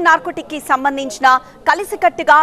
నార్కోటిక్కి సంబంధించిన కలిసికట్టుగా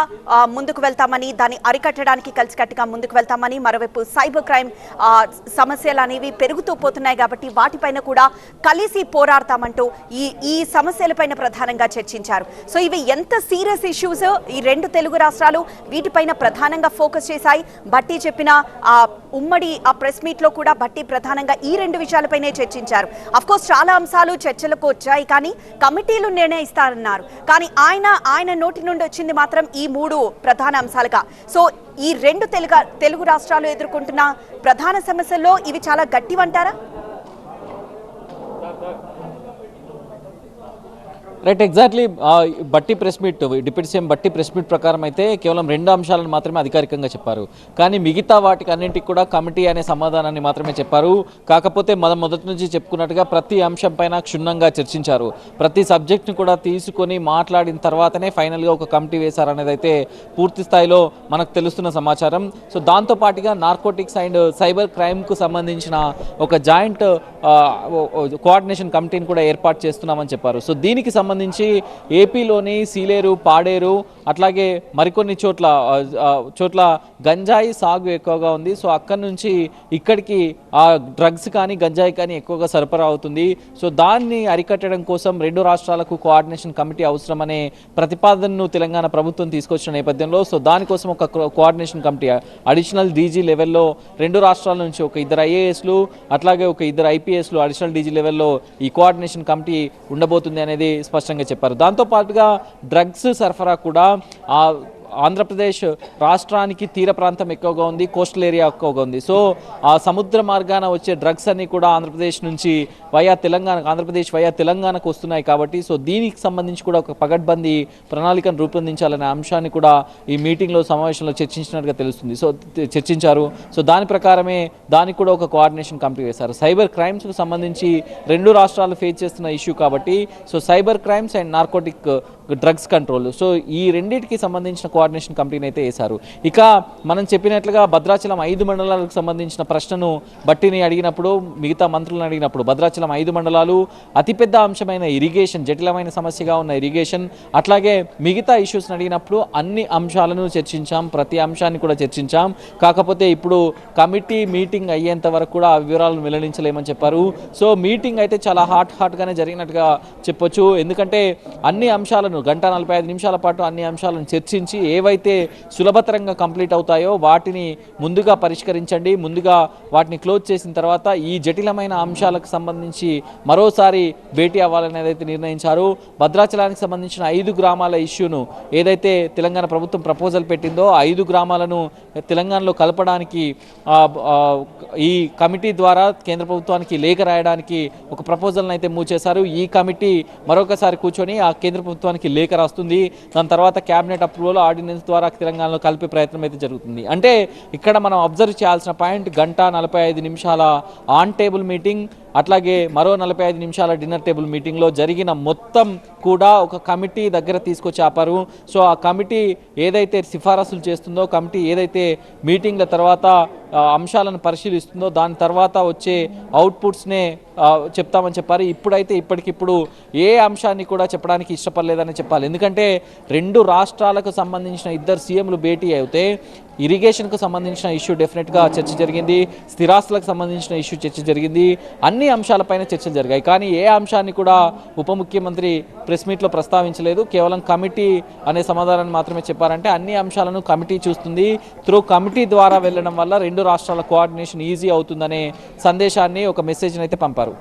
ముందుకు వెళ్తామని దాన్ని అరికట్టడానికి కలిసికట్టుగా ముందుకు వెళ్తామని మరోవైపు సైబర్ క్రైమ్ ఆ, సమస్యలు అనేవి పెరుగుతూ పోతున్నాయి కాబట్టి వాటిపైన కూడా కలిసి పోరాడతామంటూ ఈ ఈ సమస్యలపైన ప్రధానంగా చర్చించారు. సో ఇవి ఎంత సీరియస్ ఇష్యూస్? ఈ రెండు తెలుగు రాష్ట్రాలు వీటిపైన ప్రధానంగా ఫోకస్ చేశాయి. బట్టి చెప్పిన ఆ ఉమ్మడి ఆ ప్రెస్ మీట్లో కూడా బట్టి ప్రధానంగా ఈ రెండు విషయాలపైనే చర్చించారు. అఫ్ కోర్స్ చాలా అంశాలు చర్చలకు వచ్చాయి కానీ కమిటీలు నిర్ణయిస్తారన్నారు. కానీ ఆయన ఆయన నోటి నుండి వచ్చింది మాత్రం ఈ మూడు ప్రధాన అంశాలుగా. సో ఈ రెండు తెలుగు తెలుగు రాష్ట్రాలు ఎదుర్కొంటున్న ప్రధాన సమస్యల్లో ఇవి చాలా గట్టివంటారా? Right exactly Bhatti press meet deputy CM Bhatti press meet ప్రకారం అయితే కేవలం రెండు అంశాలను మాత్రమే అధికారికంగా చెప్పారు. కానీ మిగతా వాటికి అన్నింటికి కూడా కమిటీ అనే సమాధానాన్ని మాత్రమే చెప్పారు. కాకపోతే మనం మొదటి నుంచి చెప్పుకున్నట్టుగా ప్రతి అంశం పైన క్షుణ్ణంగా చర్చించారు. ప్రతి సబ్జెక్ట్ని కూడా తీసుకొని మాట్లాడిన తర్వాతనే ఫైనల్గా ఒక కమిటీ వేశారనేది అయితే పూర్తి స్థాయిలో మనకు తెలుస్తున్న సమాచారం. సో దాంతో పాటుగా నార్కోటిక్స్ అండ్ సైబర్ క్రైమ్కు సంబంధించిన ఒక జాయింట్ కోఆర్డినేషన్ కమిటీని కూడా ఏర్పాటు చేస్తున్నామని చెప్పారు. సో దీనికి సంబంధించి ఏపీలోని సీలేరు పాడేరు అట్లాగే మరికొన్ని చోట్ల చోట్ల గంజాయి సాగు ఎక్కువగా ఉంది. సో అక్కడి నుంచి ఇక్కడికి ఆ డ్రగ్స్ కానీ గంజాయి కానీ ఎక్కువగా సరఫరా అవుతుంది. సో దాన్ని అరికట్టడం కోసం రెండు రాష్ట్రాలకు కోఆర్డినేషన్ కమిటీ అవసరమనే ప్రతిపాదనను తెలంగాణ ప్రభుత్వం తీసుకొచ్చిన నేపథ్యంలో సో దానికోసం ఒక కోఆర్డినేషన్ కమిటీ అడిషనల్ డీజీ లెవెల్లో రెండు రాష్ట్రాల నుంచి ఒక ఇద్దరు ఐఏఎస్లు అట్లాగే ఒక ఇద్దరు ఐపీఎస్లు అడిషనల్ డీజీ లెవెల్లో ఈ కోఆర్డినేషన్ కమిటీ ఉండబోతుంది అనేది స్పష్టంగా చెప్పారు. దాంతో పాటుగా డ్రగ్స్ సరఫరా కూడా ఆ ఆంధ్రప్రదేశ్ రాష్ట్రానికి తీర ప్రాంతం ఎక్కువగా ఉంది కోస్టల్ ఏరియా ఎక్కువగా ఉంది. సో ఆ సముద్ర మార్గాన వచ్చే డ్రగ్స్ అన్ని కూడా ఆంధ్రప్రదేశ్ నుంచి వయా తెలంగాణ ఆంధ్రప్రదేశ్ వయా తెలంగాణకు వస్తున్నాయి కాబట్టి సో దీనికి సంబంధించి కూడా ఒక పగడ్బందీ ప్రణాళికను రూపొందించాలనే అంశాన్ని కూడా ఈ మీటింగ్లో సమావేశంలో చర్చించినట్టుగా తెలుస్తుంది. సో చర్చించారు. సో దాని ప్రకారమే దానికి కూడా ఒక కోఆర్డినేషన్ కమిటీ వేశారు. సైబర్ క్రైమ్స్కు సంబంధించి రెండు రాష్ట్రాలు ఫేస్ చేస్తున్న ఇష్యూ కాబట్టి so cyber crimes and narcotic drugs control. So ఈ రెండింటికి సంబంధించిన కోఆర్డినేషన్ కమిటీని అయితే వేశారు. ఇక మనం చెప్పినట్లుగా భద్రాచలం ఐదు మండలాలకు సంబంధించిన ప్రశ్నను బట్టిని అడిగినప్పుడు మిగతా మంత్రులను అడిగినప్పుడు భద్రాచలం ఐదు మండలాలు అతిపెద్ద అంశమైన ఇరిగేషన్ జటిలమైన సమస్యగా ఉన్న ఇరిగేషన్ అట్లాగే మిగతా ఇష్యూస్ని అడిగినప్పుడు అన్ని అంశాలను చర్చించాం ప్రతి అంశాన్ని కూడా చర్చించాం. కాకపోతే ఇప్పుడు కమిటీ మీటింగ్ అయ్యేంత వరకు కూడా ఆ వివరాలను వెల్లడించలేమని చెప్పారు. సో మీటింగ్ అయితే చాలా హాట్ హాట్గానే జరిగినట్టుగా చెప్పొచ్చు. ఎందుకంటే అన్ని అంశాలను గంట నలభై ఐదు నిమిషాల పాటు అన్ని అంశాలను చర్చించి ఏవైతే సులభతరంగా కంప్లీట్ అవుతాయో వాటిని ముందుగా పరిష్కరించండి ముందుగా వాటిని క్లోజ్ చేసిన తర్వాత ఈ జటిలమైన అంశాలకు సంబంధించి మరోసారి భేటీ అవ్వాలనేది అయితే నిర్ణయించారు. భద్రాచలానికి సంబంధించిన ఐదు గ్రామాల ఇష్యూను ఏదైతే తెలంగాణ ప్రభుత్వం ప్రపోజల్ పెట్టిందో ఐదు గ్రామాలను తెలంగాణలో కలపడానికి ఈ కమిటీ ద్వారా కేంద్ర ప్రభుత్వానికి లేఖ రాయడానికి ఒక ప్రపోజల్ని అయితే మూవ్ చేశారు. ఈ కమిటీ మరొకసారి కూర్చొని ఆ కేంద్ర ప్రభుత్వానికి లేఖ రాస్తుంది. దాని తర్వాత క్యాబినెట్ అప్రూవల్ ఆర్డినెన్స్ ద్వారా తెలంగాణలో కలిపే ప్రయత్నం అయితే జరుగుతుంది. అంటే ఇక్కడ మనం అబ్జర్వ్ చేయాల్సిన పాయింట్ గంట నలభై ఐదు నిమిషాల ఆన్ టేబుల్ మీటింగ్ అట్లాగే మరో నలభై ఐదు నిమిషాల డిన్నర్ టేబుల్ మీటింగ్లో జరిగిన మొత్తం కూడా ఒక కమిటీ దగ్గర తీసుకొచ్చి ఆపారు. సో ఆ కమిటీ ఏదైతే సిఫారసులు చేస్తుందో కమిటీ ఏదైతే మీటింగ్ల తర్వాత అంశాలను పరిశీలిస్తుందో దాని తర్వాత వచ్చే అవుట్పుట్స్నే చెప్తామని చెప్పారు. ఇప్పుడైతే ఇప్పటికిప్పుడు ఏ అంశాన్ని కూడా చెప్పడానికి ఇష్టపడలేదని చెప్పాలి. ఎందుకంటే రెండు రాష్ట్రాలకు సంబంధించిన ఇద్దరు సీఎంలు భేటీ అయితే ఇరిగేషన్కు సంబంధించిన ఇష్యూ డెఫినెట్గా చర్చ జరిగింది. స్థిరాస్తులకు సంబంధించిన ఇష్యూ చర్చ జరిగింది. అన్ని అంశాలపైన చర్చలు జరిగాయి. కానీ ఏ అంశాన్ని కూడా ఉప ముఖ్యమంత్రి ప్రెస్ మీట్లో ప్రస్తావించలేదు. కేవలం కమిటీ అనే సమాధానాన్ని మాత్రమే చెప్పారంటే అన్ని అంశాలను కమిటీ చూస్తుంది. త్రూ కమిటీ ద్వారా వెళ్ళడం వల్ల రెండు రాష్ట్రాల కోఆర్డినేషన్ ఈజీ అవుతుందనే సందేశాన్ని ఒక మెసేజ్ని అయితే పంపారు.